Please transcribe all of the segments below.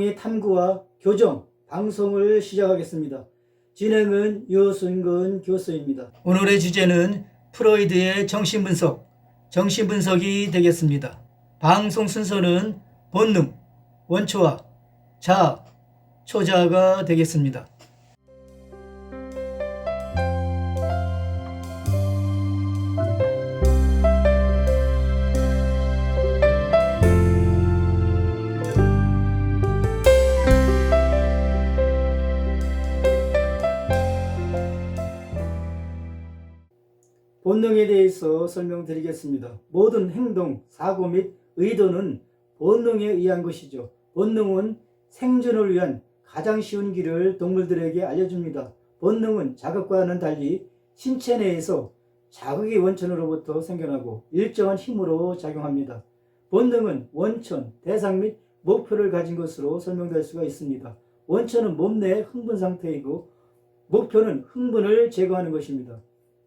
행동의 탐구와 교정, 방송을 시작하겠습니다. 진행은 유순근 교수입니다. 오늘의 주제는 프로이드의 정신분석, 정신분석이 되겠습니다. 방송 순서는 본능, 원초와 자, 초자가 되겠습니다. 본능에 대해서 설명드리겠습니다. 모든 행동, 사고 및 의도는 본능에 의한 것이죠. 본능은 생존을 위한 가장 쉬운 길을 동물들에게 알려줍니다. 본능은 자극과는 달리 신체 내에서 자극의 원천으로부터 생겨나고 일정한 힘으로 작용합니다. 본능은 원천, 대상 및 목표를 가진 것으로 설명될 수가 있습니다. 원천은 몸 내 흥분 상태이고 목표는 흥분을 제거하는 것입니다.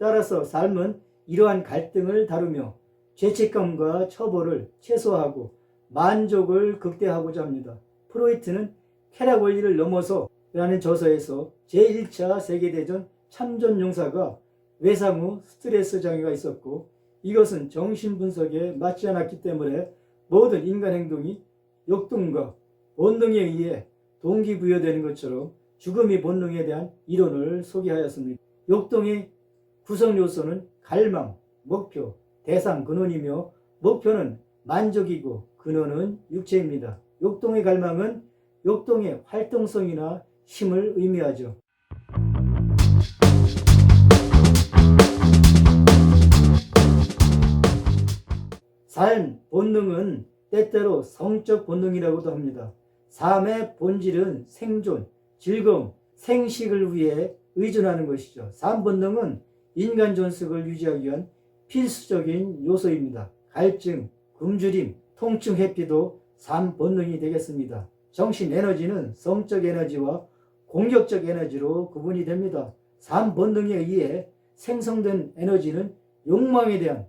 따라서 삶은 이러한 갈등을 다루며 죄책감과 처벌을 최소화하고 만족을 극대화하고자 합니다. 프로이트는 쾌락 원리를 넘어서 라는 저서에서 제1차 세계대전 참전 용사가 외상 후 스트레스 장애가 있었고 이것은 정신분석에 맞지 않았기 때문에 모든 인간 행동이 욕동과 본능에 의해 동기부여되는 것처럼 죽음이 본능에 대한 이론을 소개하였습니다. 욕동의 구성 요소는 갈망, 목표, 대상, 근원이며 목표는 만족이고 근원은 육체입니다. 욕동의 갈망은 욕동의 활동성이나 힘을 의미하죠. 삶, 본능은 때때로 성적 본능이라고도 합니다. 삶의 본질은 생존, 즐거움, 생식을 위해 의존하는 것이죠. 삶 본능은 인간 존속을 유지하기 위한 필수적인 요소입니다. 갈증, 굶주림, 통증 회피도 삶 본능이 되겠습니다. 정신 에너지는 성적 에너지와 공격적 에너지로 구분이 됩니다. 삶 본능에 의해 생성된 에너지는 욕망에 대한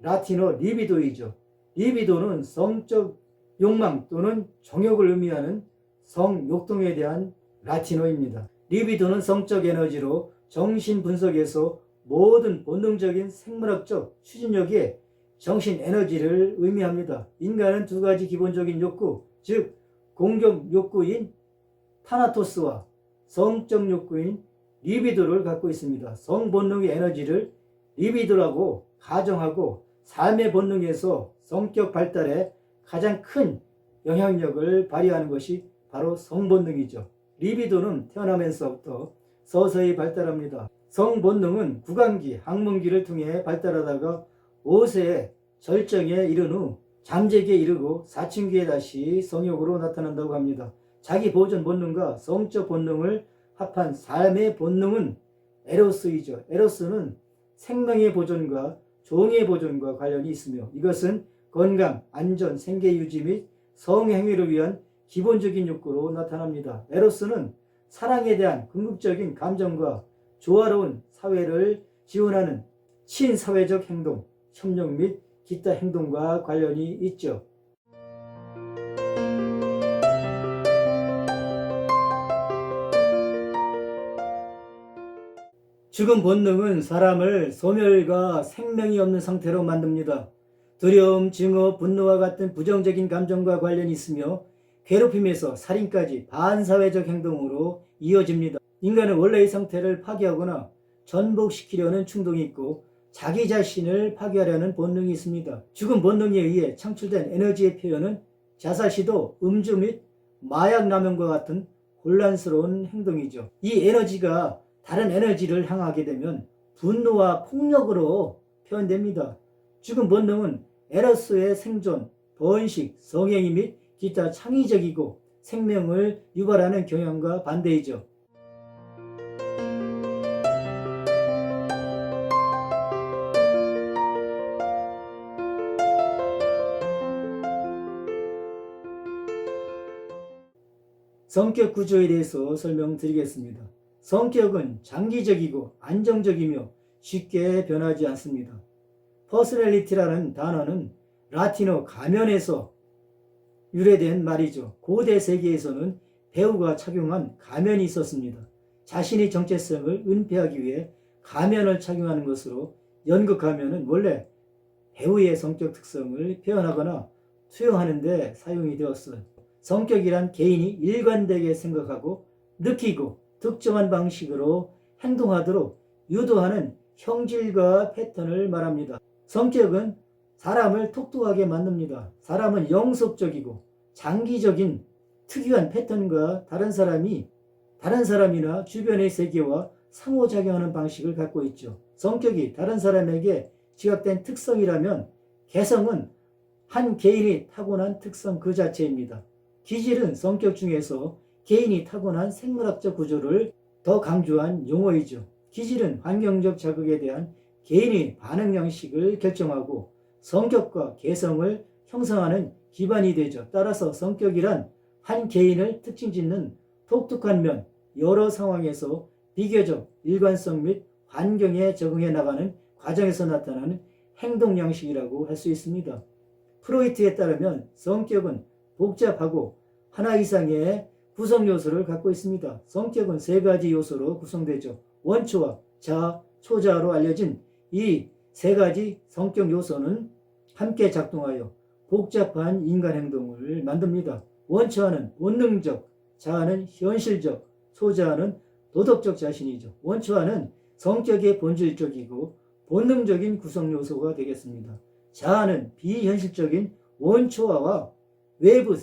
라틴어 리비도이죠. 리비도는 성적 욕망 또는 정욕을 의미하는 성욕동에 대한 라틴어입니다. 리비도는 성적 에너지로 정신 분석에서 모든 본능적인 생물학적 추진력의 정신 에너지를 의미합니다. 인간은 두 가지 기본적인 욕구, 즉 공격 욕구인 타나토스와 성적 욕구인 리비도를 갖고 있습니다. 성 본능의 에너지를 리비도라고 가정하고 삶의 본능에서 성격 발달에 가장 큰 영향력을 발휘하는 것이 바로 성본능이죠. 리비도는 태어나면서부터 서서히 발달합니다. 성본능은 구강기, 항문기를 통해 발달하다가 5세에 절정에 이른 후 잠재기에 이르고 사춘기에 다시 성욕으로 나타난다고 합니다. 자기 보존 본능과 성적 본능을 합한 삶의 본능은 에로스이죠. 에로스는 생명의 보존과 종의 보존과 관련이 있으며 이것은 건강, 안전, 생계 유지 및 성행위를 위한 기본적인 욕구로 나타납니다. 에로스는 사랑에 대한 궁극적인 감정과 조화로운 사회를 지원하는 친사회적 행동, 협력 및 기타 행동과 관련이 있죠. 죽은 본능은 사람을 소멸과 생명이 없는 상태로 만듭니다. 두려움, 증오, 분노와 같은 부정적인 감정과 관련이 있으며 괴롭힘에서 살인까지 반사회적 행동으로 이어집니다. 인간은 원래의 상태를 파괴하거나 전복시키려는 충동이 있고 자기 자신을 파괴하려는 본능이 있습니다. 죽은 본능에 의해 창출된 에너지의 표현은 자살 시도, 음주 및 마약 남용과 같은 혼란스러운 행동이죠. 이 에너지가 다른 에너지를 향하게 되면 분노와 폭력으로 표현됩니다. 죽은 본능은 에러스의 생존, 번식, 성행위 및 기타 창의적이고 생명을 유발하는 경향과 반대이죠. 성격 구조에 대해서 설명드리겠습니다. 성격은 장기적이고 안정적이며 쉽게 변하지 않습니다. 퍼스널리티라는 단어는 라틴어 가면에서 유래된 말이죠. 고대 세계에서는 배우가 착용한 가면이 있었습니다. 자신의 정체성을 은폐하기 위해 가면을 착용하는 것으로 연극 가면은 원래 배우의 성격 특성을 표현하거나 투영하는 데 사용이 되었어요. 성격이란 개인이 일관되게 생각하고 느끼고 특정한 방식으로 행동하도록 유도하는 형질과 패턴을 말합니다. 성격은 사람을 똑똑하게 만듭니다. 사람은 영속적이고 장기적인 특유한 패턴과 다른 사람이 다른 사람이나 주변의 세계와 상호작용하는 방식을 갖고 있죠. 성격이 다른 사람에게 지각된 특성이라면 개성은 한 개인이 타고난 특성 그 자체입니다. 기질은 성격 중에서 개인이 타고난 생물학적 구조를 더 강조한 용어이죠. 기질은 환경적 자극에 대한 개인의 반응 양식을 결정하고 성격과 개성을 형성하는 기반이 되죠. 따라서 성격이란 한 개인을 특징 짓는 독특한 면, 여러 상황에서 비교적 일관성 및 환경에 적응해 나가는 과정에서 나타나는 행동 양식이라고 할 수 있습니다. 프로이트에 따르면 성격은 복잡하고 하나 이상의 구성 요소를 갖고 있습니다. 성격은 세 가지 요소로 구성되죠. 원초와 자, 초자로 알려진 이 세 가지 성격 요소는 함께 작동하여 복잡한 인간 행동을 만듭니다. 원초와는 본능적, 자아는 현실적, 소자아는 도덕적 자신이죠. 원초와는 성격의 본질적이고 본능적인 구성 요소가 되겠습니다. 자아는 비현실적인 원초와와 외부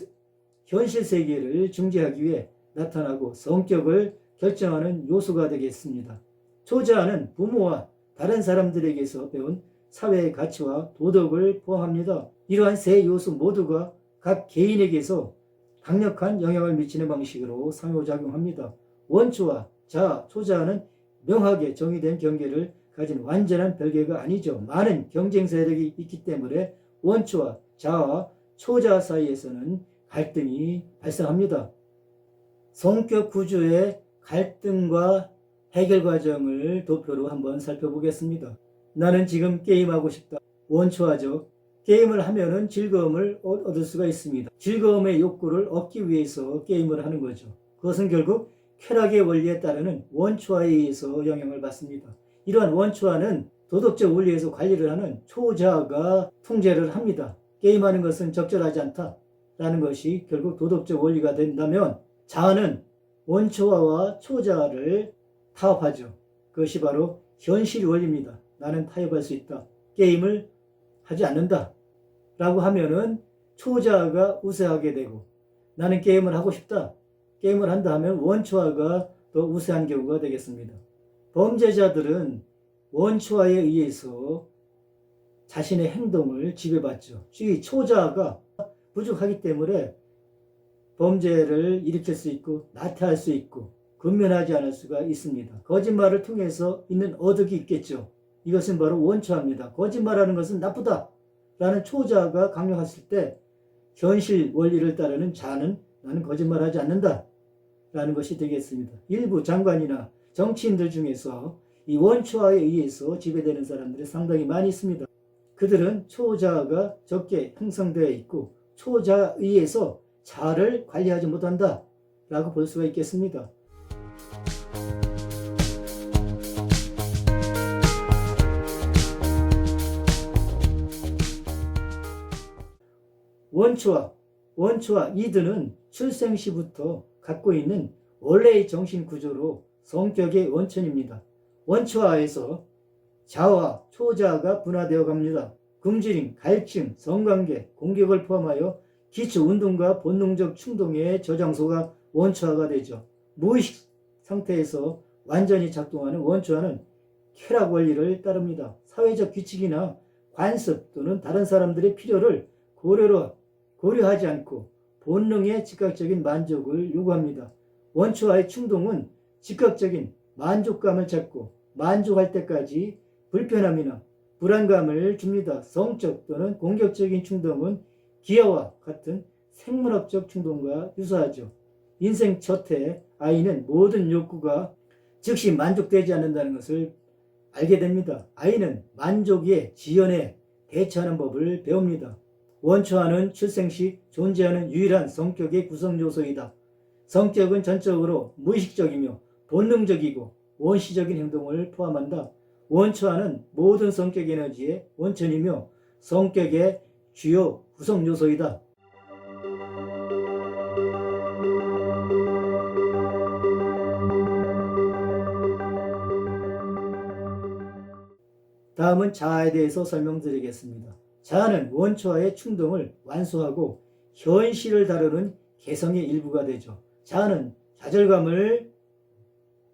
현실 세계를 중재하기 위해 나타나고 성격을 결정하는 요소가 되겠습니다. 초자아는 부모와 다른 사람들에게서 배운 사회의 가치와 도덕을 포함합니다. 이러한 세 요소 모두가 각 개인에게서 강력한 영향을 미치는 방식으로 상호작용합니다. 원초와 자, 초자는 명하게 정의된 경계를 가진 완전한 별개가 아니죠. 많은 경쟁 세력이 있기 때문에 원초와 자와 초자 사이에서는 갈등이 발생합니다. 성격 구조의 갈등과 해결 과정을 도표로 한번 살펴보겠습니다. 나는 지금 게임하고 싶다. 원초하죠. 게임을 하면은 즐거움을 얻- 얻을 수가 있습니다. 즐거움의 욕구를 얻기 위해서 게임을 하는 거죠. 그것은 결국 쾌락의 원리에 따르는 원초화에 의해서 영향을 받습니다. 이러한 원초화는 도덕적 원리에서 관리를 하는 초자가 통제를 합니다. 게임하는 것은 적절하지 않다라는 것이 결국 도덕적 원리가 된다면 자아는 원초화와 초자를 타협하죠. 그것이 바로 현실 원리입니다. 나는 타협할 수 있다. 게임을 하지 않는다. 라고 하면은 초자가 우세하게 되고 나는 게임을 하고 싶다. 게임을 한다 하면 원초화가 더 우세한 경우가 되겠습니다. 범죄자들은 원초화에 의해서 자신의 행동을 지배받죠. 이 초자가 부족하기 때문에 범죄를 일으킬 수 있고 나태할 수 있고 근면하지 않을 수가 있습니다. 거짓말을 통해서 있는 어덕이 있겠죠. 이것은 바로 원초합니다. 거짓말하는 것은 나쁘다. 라는 초자가 강력했을 때 현실 원리를 따르는 자는 나는 거짓말하지 않는다. 라는 것이 되겠습니다. 일부 장관이나 정치인들 중에서 이 원초화에 의해서 지배되는 사람들이 상당히 많이 있습니다. 그들은 초자가 적게 형성되어 있고 초자에 의해서 자를 관리하지 못한다. 라고 볼 수가 있겠습니다. 원초와 원초와 이들은 출생 시부터 갖고 있는 원래의 정신 구조로 성격의 원천입니다. 원초화에서 자와 초자가 분화되어 갑니다. 금지림, 갈증, 성관계, 공격을 포함하여 기초 운동과 본능적 충동의 저장소가 원초화가 되죠. 무의식 상태에서 완전히 작동하는 원초화는 쾌락 원리를 따릅니다. 사회적 규칙이나 관습 또는 다른 사람들의 필요를 고려로 고려하지 않고 본능의 즉각적인 만족을 요구합니다. 원초와의 충동은 즉각적인 만족감을 찾고 만족할 때까지 불편함이나 불안감을 줍니다. 성적 또는 공격적인 충동은 기아와 같은 생물학적 충동과 유사하죠. 인생 첫해 아이는 모든 욕구가 즉시 만족되지 않는다는 것을 알게 됩니다. 아이는 만족의 지연에 대처하는 법을 배웁니다. 원초와는 출생 시 존재하는 유일한 성격의 구성 요소이다. 성격은 전적으로 무의식적이며 본능적이고 원시적인 행동을 포함한다. 원초와는 모든 성격 에너지의 원천이며 성격의 주요 구성 요소이다. 다음은 자아에 대해서 설명드리겠습니다. 자아는 원초와의 충동을 완수하고 현실을 다루는 개성의 일부가 되죠. 자아는 좌절감을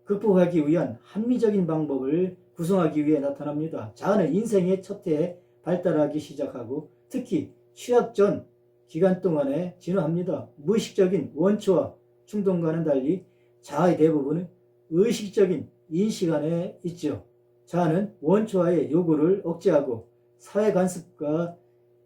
극복하기 위한 합리적인 방법을 구성하기 위해 나타납니다. 자아는 인생의 첫 해에 발달하기 시작하고 특히 취약 전 기간 동안에 진화합니다. 무의식적인 원초와 충동과는 달리 자아의 대부분은 의식적인 인식 안에 있죠. 자아는 원초와의 요구를 억제하고 사회 관습과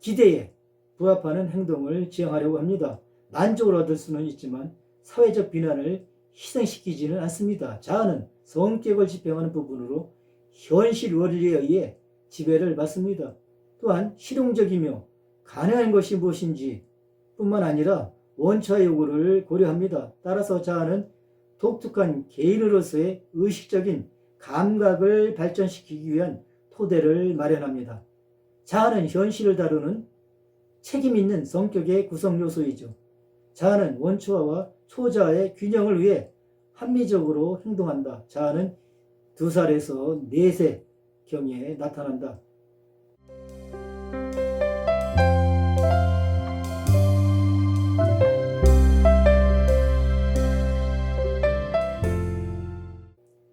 기대에 부합하는 행동을 지향하려고 합니다. 만족을 얻을 수는 있지만 사회적 비난을 희생시키지는 않습니다. 자아는 성격을 지평하는 부분으로 현실 원리에 의해 지배를 받습니다. 또한 실용적이며 가능한 것이 무엇인지 뿐만 아니라 원초의 요구를 고려합니다. 따라서 자아는 독특한 개인으로서의 의식적인 감각을 발전시키기 위한 토대를 마련합니다. 자아는 현실을 다루는 책임 있는 성격의 구성 요소이죠. 자아는 원초와 초자아의 균형을 위해 합리적으로 행동한다. 자아는 두 살에서 네 세 경에 나타난다.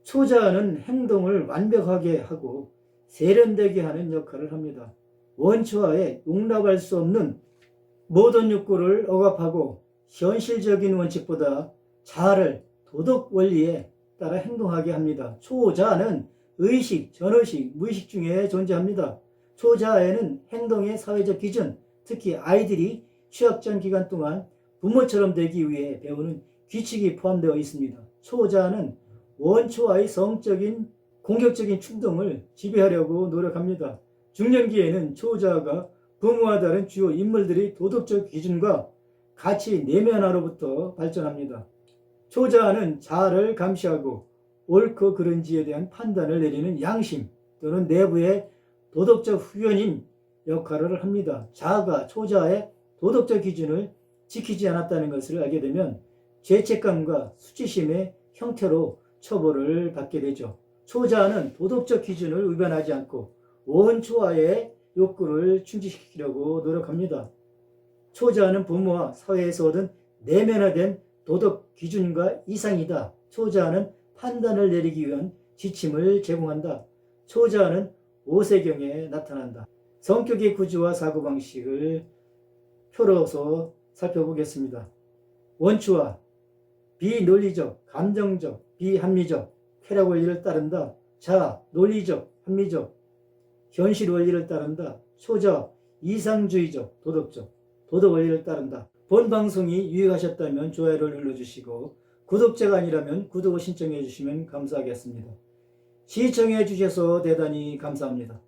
초자아는 행동을 완벽하게 하고 세련되게 하는 역할을 합니다. 원초와에 용납할 수 없는 모든 욕구를 억압하고 현실적인 원칙보다 자아를 도덕 원리에 따라 행동하게 합니다. 초자아는 의식, 전의식, 무의식 중에 존재합니다. 초자아에는 행동의 사회적 기준, 특히 아이들이 취약 전 기간 동안 부모처럼 되기 위해 배우는 규칙이 포함되어 있습니다. 초자아는 원초와의 성적인 공격적인 충동을 지배하려고 노력합니다. 중년기에는 초자아가 부모와 다른 주요 인물들의 도덕적 기준과 가치 내면화로부터 발전합니다. 초자아는 자아를 감시하고 옳고 그른지에 대한 판단을 내리는 양심 또는 내부의 도덕적 후연인 역할을 합니다. 자아가 초자아의 도덕적 기준을 지키지 않았다는 것을 알게 되면 죄책감과 수치심의 형태로 처벌을 받게 되죠. 초자아는 도덕적 기준을 위반하지 않고 원초아의 욕구를 충족시키려고 노력합니다. 초자아는 부모와 사회에서 얻은 내면화된 도덕 기준과 이상이다. 초자아는 판단을 내리기 위한 지침을 제공한다. 초자아는 오세경에 나타난다. 성격의 구조와 사고방식을 표로서 살펴보겠습니다. 원초와 비논리적, 감정적, 비합리적, 쾌락 원리를 따른다. 자, 논리적, 합리적, 현실 원리를 따른다. 초자, 이상주의적, 도덕적, 도덕 원리를 따른다. 본 방송이 유익하셨다면 좋아요를 눌러주시고 구독자가 아니라면 구독을 신청해 주시면 감사하겠습니다. 시청해 주셔서 대단히 감사합니다.